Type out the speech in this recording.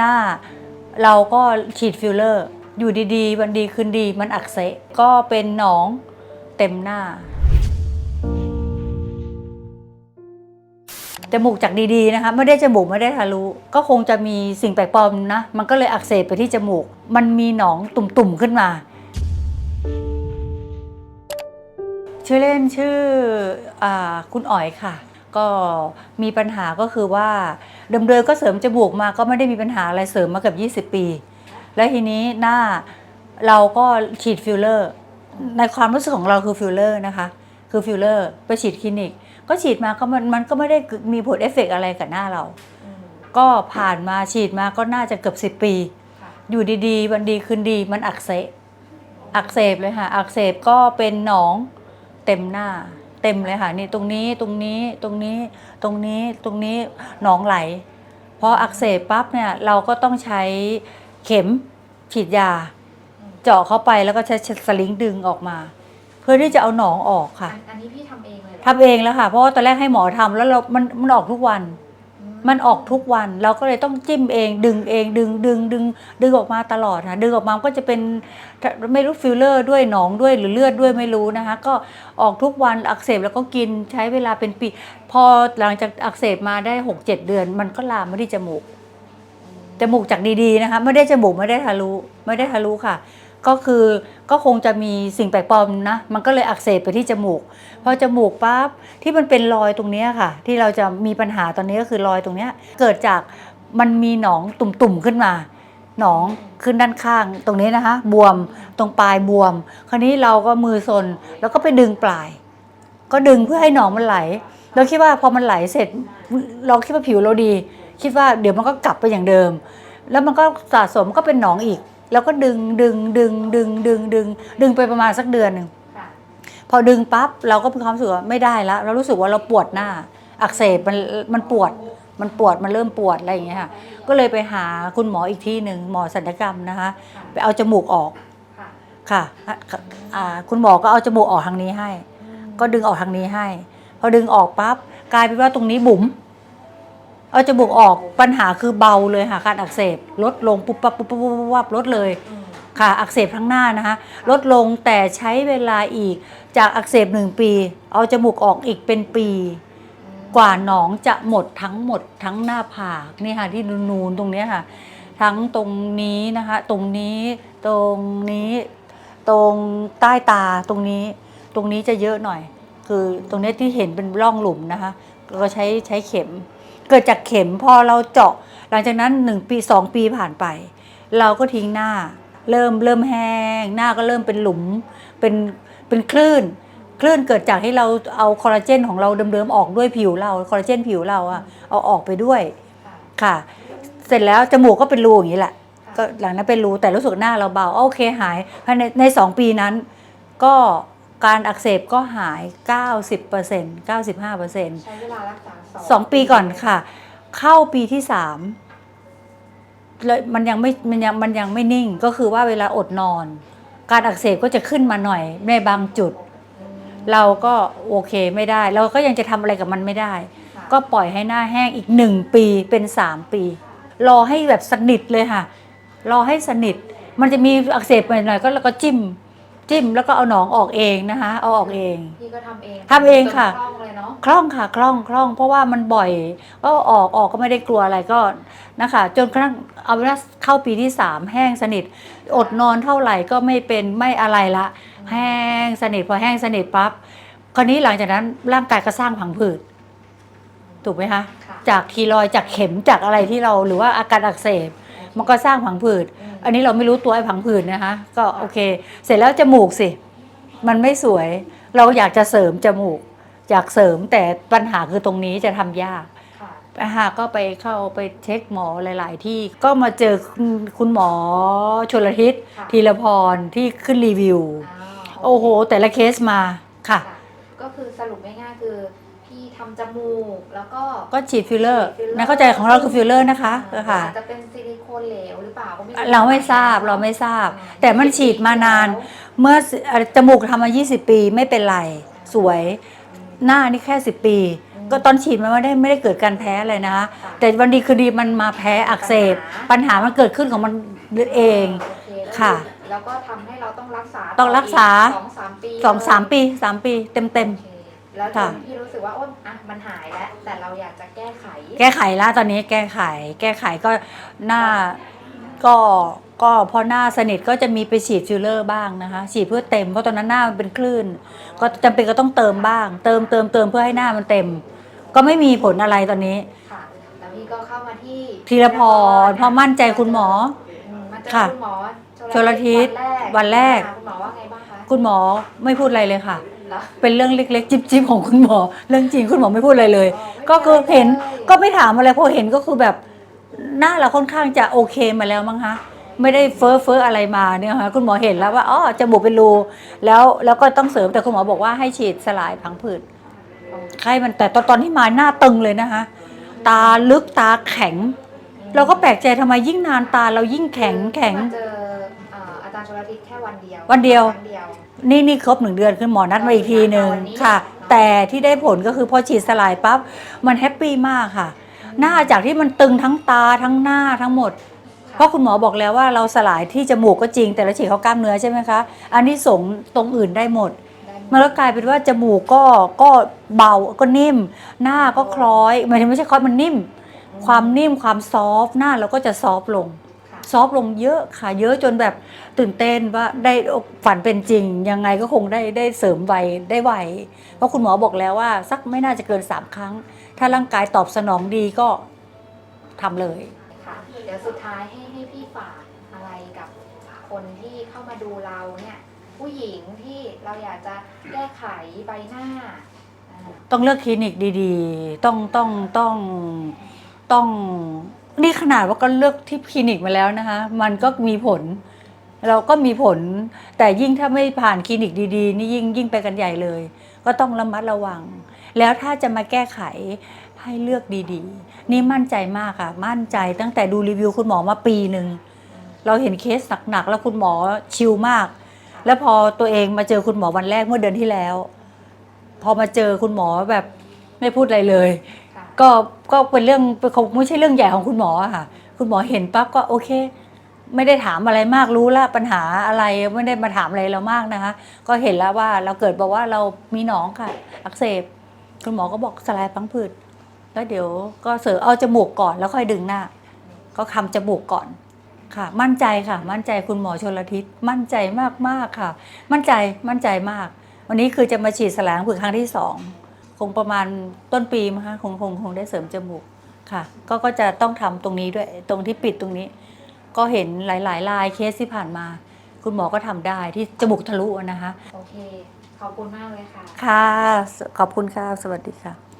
หน้าเราก็ฉีดฟิลเลอร์ อยู่ดีๆ วันดีคืนดีมันอักเสบก็เป็นหนองเต็มหน้า จมูกจากดีๆนะคะไม่ได้จมูกไม่ได้ทะลุก็คงจะมีสิ่งแปลกปลอมนะ มันก็เลยอักเสบไปที่จมูก มันมีหนองตุ่มๆขึ้นมา ชื่อเล่นชื่ออคุณอ๋อยค่ะ ก็มีปัญหาก็คือว่าเดิมเดิมก็เสริมจมูกมาก็ไม่ได้มีปัญหาอะไรเสริมมาเกือบ20 ปี แล้วทีนี้หน้าเราก็ฉีดฟิลเลอร์ในความรู้สึกของเราคือฟิลเลอร์นะคะ คือฟิลเลอร์ไปฉีดคลินิก ก็ฉีดมาก็มันมันก็ไม่ได้มีผลเอฟเฟกต์อะไรกับหน้าเรา ก็ผ่านมาฉีดมาก็น่าจะเกือบ10ปี อยู่ดีๆ วันดีคืนดีมันอักเสบอักเสบเลยค่ะ อักเสบก็เป็นหนองเต็มหน้า เต็มเลยค่ะนี่ตรงนี้ตรงนี้ตรงนี้ตรงนี้ตรงนี้หนองไหลพออักเสบปั๊บเนี่ยเราก็ต้องใช้เข็มฉีดยา เจาะเข้าไปแล้วก็ใช้สลิงดึงออกมา เพื่อที่จะเอาหนองออกค่ะ อันอันนี้พี่ทำเองเลยเหรอทำเองแล้วค่ะ เพราะว่าตอนแรกให้หมอทำแล้วเรา มันมันออกทุกวันอื มันออกทุกวันเราก็เลยต้องจิ้มเอง ดึงเองดึงดึงดึงดึงออกมาตลอดค่ะดึงออกมาก็จะเป็นไม่รู้ฟิลเลอร์ด้วยหนองด้วยหรือเลือดด้วยไม่รู้นะคะ ก็ออกทุกวันอักเสบแล้วก็กินใช้เวลาเป็นปี พอหลังจากอักเสบมาได้หกเจ็ดเดือน มันก็ลามมาที่จมูกจมูกจากดีๆนะคะ ไม่ได้จมูกไม่ได้ทะลุไม่ได้ทะลุค่ะ ก็คือก็คงจะมีสิ่งแปลกปลอมนะ มันก็เลยอักเสบไปที่จมูกพอจมูกปั๊บที่มันเป็นรอยตรงนี้ค่ะ ที่เราจะมีปัญหาตอนนี้ก็คือรอยตรงนี้เกิดจากมันมีหนองตุ่มๆขึ้นมาหนองขึ้นด้านข้างตรงนี้นะคะ บวมตรงปลายบวม คราวนี้เราก็มือซนแล้วก็ไปดึงปลาย ก็ดึงเพื่อให้หนองมันไหลเราคิดว่าพอมันไหลเสร็จ เราคิดว่าผิวเราดี คิดว่าเดี๋ยวมันก็กลับไปอย่างเดิม แล้วมันก็สะสมก็เป็นหนองอีก แล้วก็ดึงดึงดึงดึงดึงดึงดึงไปประมาณสักเดือนหนึ่งค่ะพอดึงปั๊บเราก็มีความรู้สึกว่าไม่ได้แล้วเรารู้สึกว่าเราปวดหน้า อักเสบมันมันปวดมันปวดมันเริ่มปวดอะไรอย่างเงี้ยค่ะก็เลยไปหาคุณหมออีกที่หนึ่งหมอศัลยกรรมนะคะ ไปเอาจมูกออกค่ะค่ะอ่าคุณหมอก็เอาจมูกออกทางนี้ให้ ก็ดึงออกทางนี้ให้ พอดึงออกปั๊บกลายเป็นว่าตรงนี้บุ๋ม เอาจมูกออกปัญหาคือเบาเลยค่ะการอักเสบลดลงปุ๊บปั๊บปุ๊บปั๊บปุ๊บปั๊บลดเลยอืมค่ะอักเสบทั้งหน้านะคะลดลงแต่ใช้เวลาอีกจากอักเสบหนึ่งปี เอาจมูกออกอีกเป็นปี กว่าหนองจะหมดทั้งหมดทั้งหน้าผากนี่ค่ะที่นูนๆตรงเนี้ยค่ะ ทั้งตรงนี้นะคะ ตรงนี้ตรงนี้ตรงใต้ตาตรงนี้ ตรงนี้จะเยอะหน่อย คือตรงเนี้ยที่เห็นเป็นร่องหลุมนะคะ ก็ใช้ใช้เข็ม เกิดจากเข็มพอเราเจาะ หลังจากนั้นหนึ่งปีสองปีผ่านไป เราก็ทิ้งหน้า เริ่มเริ่มแห้ง หน้าก็เริ่มเป็นหลุมเป็นเป็นคลื่น คลื่นเกิดจากที่เราเอาคอลลาเจนของเราเดิมๆออกด้วยผิวเราคอลลาเจนผิวเราอะเอาออกไปด้วยค่ะค่ะเสร็จแล้วจมูกก็เป็นรูอย่างนี้แหละก็หลังนั้นเป็นรูแต่รู้สึกหน้าเราเบาโอเคหายภายในในสองปีนั้นก็ การอักเสบก็หาย 90% 95%ใช้เวลารักษาสองปีก่อนค่ะ เข้าปีที่สามแล้วมันยังไม่มันยังมันยังไม่นิ่งก็คือว่าเวลาอดนอน การอักเสบก็จะขึ้นมาหน่อยในบางจุดอืมเราก็โอเคไม่ได้ เราก็ยังจะทำอะไรกับมันไม่ได้ ค่ะก็ปล่อยให้หน้าแห้งอีกหนึ่งปีเป็นสามปี รอให้แบบสนิทเลยค่ะ รอให้สนิท มันจะมีอักเสบไปหน่อยก็แล้วก็จิ้ม จิ้มแล้วก็เอาหนองออกเองนะคะ เอาออกเองพี่ก็ทำเองทำเองค่ะ จนคล่องเลยเนาะคล่องค่ะคล่องคล่อง เพราะว่ามันบ่อยก็ออกออกก็ไม่ได้กลัวอะไรก็นะคะ จนกระทั่งเอาเป็นว่าเข้าปีที่สามแห้งสนิท อดนอนเท่าไหร่ก็ไม่เป็นไม่อะไรละ แห้งสนิทพอแห้งสนิทปั๊บคราวนี้หลังจากนั้นร่างกายก็สร้างผังผืดถูกไหมคะ ค่ะจากคีรอยด์จากเข็มจากอะไรที่เราหรือว่าอาการอักเสบ มันก็สร้างผังผืด อืมอันนี้เราไม่รู้ตัวไอ้ผังผืดนะคะ ก็โอเค เสร็จแล้วจมูกสิ มันไม่สวย เราอยากจะเสริมจมูก อยากเสริมแต่ปัญหาคือตรงนี้จะทำยากค่ะนะคะก็ไปเข้าไปเช็คหมอหลาย ๆ ที่ก็มาเจอคุณคุณหมอชลทิศค่ะธีรพรที่ขึ้นรีวิวอ้าวโอ้โห แต่ละเคสมาค่ะค่ะ ก็คือสรุปง่ายๆคือพี่ทำจมูกแล้วก็ก็ฉีดฟิลเลอร์ฉีดฟิลเลอร์ในเข้าใจของเราคือฟิลเลอร์นะคะอ่าค่ะอาจจะเป็นซิลิโค นเหลวหรือเปล่าก็ไม่เราไม่ทราบเราไม่ทราบอ่าแต่มันฉีดมานาน เมื่อเอ่อจมูกทำมา 20 ปีไม่เป็นไร สวย หน้านี่แค่ 10 ปี ก็ตอนฉีดมันไม่ได้ไม่ได้เกิดการแพ้อะไรนะคะค่ะแต่วันดีคือดีมันมาแพ้อักเสบ ปัญหามันเกิดขึ้นของมันเองโอเคแล้วค่ะแล้วก็ทำให้เราต้องรักษาต้องรักษาสองสามปีสองสามปีสามปีเต็มเต็มโอเค แล้วจค่ะนพี่รู้สึกว่าโอ้อะมันหายแล้ว แต่เราอยากจะแก้ไขๆแก้ไขละตอนนี้แก้ไข แก้ไขก็หน้าก็ก็พอหน้าสนิทก็จะมีไปฉีดฟิลเลอร์บ้างนะคะ ฉีดเพื่อเต็มเพราะตอนนั้นหน้ามันเป็นคลื่น ก็จำเป็นก็ต้องเติมบ้าง เติมเติมเติมเพื่อให้หน้ามันเต็ม ก็ไม่มีผลอะไรตอนนี้ค่ะ แล้วพี่ก็เข้ามาที่ธีรพรเพราะมั่นใจคุณหมอ อืมมาเจอค่ะคุณหมอชลทิศวันแรก คุณหมอว่าไงบ้างคะ คุณหมอไม่พูดอะไรเลยค่ะ เหรอเป็นเรื่องเล็ก ๆ จิ๊บๆของคุณหมอ เรื่องจริงคุณหมอไม่พูดอะไรเลยอ๋อไม่ก็คือเห็นเลยก็ไม่ถามอะไรพอเห็นก็คือแบบหน้าเราค่อนข้างจะโอเคมาแล้วมั้งคะไม่ได้เฟ้อเฟ้ออะไรมาเนี่ยค่ะคุณหมอเห็นแล้วว่าอ๋อจมูกเป็นรูแล้วแล้วก็ต้องเสริมแต่คุณหมอบอกว่าให้ฉีดสลายพังผืดไข้มันแต่ตอนตอนที่มาหน้าตึงเลยนะคะตาลึกตาแข็ง เราก็แปลกใจทำไมยิ่งนานตาเรายิ่งแข็งแข็งมาเจอเอ่ออาจารย์ชลทิศแค่วันเดียววันเดียว ครั้งเดียว นี่นี่ครบหนึ่งเดือนคือหมอนัดมาอีกทีหนึ่งวันนี้ค่ะ แต่ที่ได้ผลก็คือพอฉีดสลายปั๊บมันแฮปปี้มากค่ะ หน้าจากที่มันตึงทั้งตาทั้งหน้าทั้งหมด เพราะคุณหมอบอกแล้วว่าเราสลายที่จมูกก็จริง แต่เราฉีดเข้ากล้ามเนื้อใช่ไหมคะ อันนี้สงส์ตรงอื่นได้หมดได้หมันก็กลายเป็นว่าจมูกก็ก็เบาก็นิ่ม หน้าก็คล้อยหมายถึงไม่ใช่คล้อยมันนิ่ม ความนิ่มความซอฟต์หน้าเราก็จะซอฟต์ลงค่ะ ซอฟต์ลงเยอะค่ะเยอะจนแบบตื่นเต้นว่าได้ฝันเป็นจริง ยังไงก็คงได้ได้เสริมวัยได้ไวเพราะคุณหมอบอกแล้วว่า สักไม่น่าจะเกิน 3 ครั้ง ถ้าร่างกายตอบสนองดีก็ทำเลยค่ะเดี๋ยวสุดท้ายให้ให้พี่ฝากอะไรกับคนที่เข้ามาดูเราเนี่ยผู้หญิงที่เราอยากจะแก้ไขใบหน้าอ่าต้องเลือกคลินิกดีๆ ต้องต้องต้องต้อง นี่ขนาดว่าก็เลือกที่คลินิกมาแล้วนะคะ มันก็มีผล เราก็มีผล แต่ยิ่งถ้าไม่ผ่านคลินิกดีๆ นี่ยิ่งยิ่งไปกันใหญ่เลย ก็ต้องระมัดระวัง แล้วถ้าจะมาแก้ไขให้เลือกดีๆ นี่มั่นใจมากค่ะ มั่นใจตั้งแต่ดูรีวิวคุณหมอมาปีหนึ่ง เราเห็นเคสหนักๆ แล้วคุณหมอชิลมาก แล้วพอตัวเองมาเจอคุณหมอวันแรกเมื่อเดือนที่แล้ว พอมาเจอคุณหมอแบบไม่พูดอะไรเลย ก็ก็เป็นเรื่องคงไม่ใช่เรื่องใหญ่ของคุณหมอค่ะ คุณหมอเห็นปั๊บก็โอเค ไม่ได้ถามอะไรมากรู้ละปัญหาอะไรไม่ได้มาถามอะไรเรามากนะคะ ก็เห็นแล้วว่าเราเกิดบอกว่าเรามีหนองค่ะ อักเสบ คุณหมอก็บอกสลายพังผืดแล้วเดี๋ยวก็เสริมเอาจมูกก่อนแล้วค่อยดึงหน้า ก็คำจมูกก่อนค่ะ มั่นใจค่ะ มั่นใจคุณหมอชนละทิศมั่นใจมากมากค่ะ มั่นใจมั่นใจมาก วันนี้คือจะมาฉีดสลายพังผืดครั้งที่สอง งประมาณต้นปีมั้งคะคงคงคงได้เสริมจมูกค่ะก็ก็จะต้องทำตรงนี้ด้วยตรงที่ปิดตรงนี้ ก็เห็นหลายๆลายเคสที่ผ่านมา คุณหมอก็ทำได้ที่จมูกทะลุอะนะคะ โอเค ขอบคุณมากเลยค่ะ ค่ะ ขอบคุณค่ะ สวัสดีค่ะ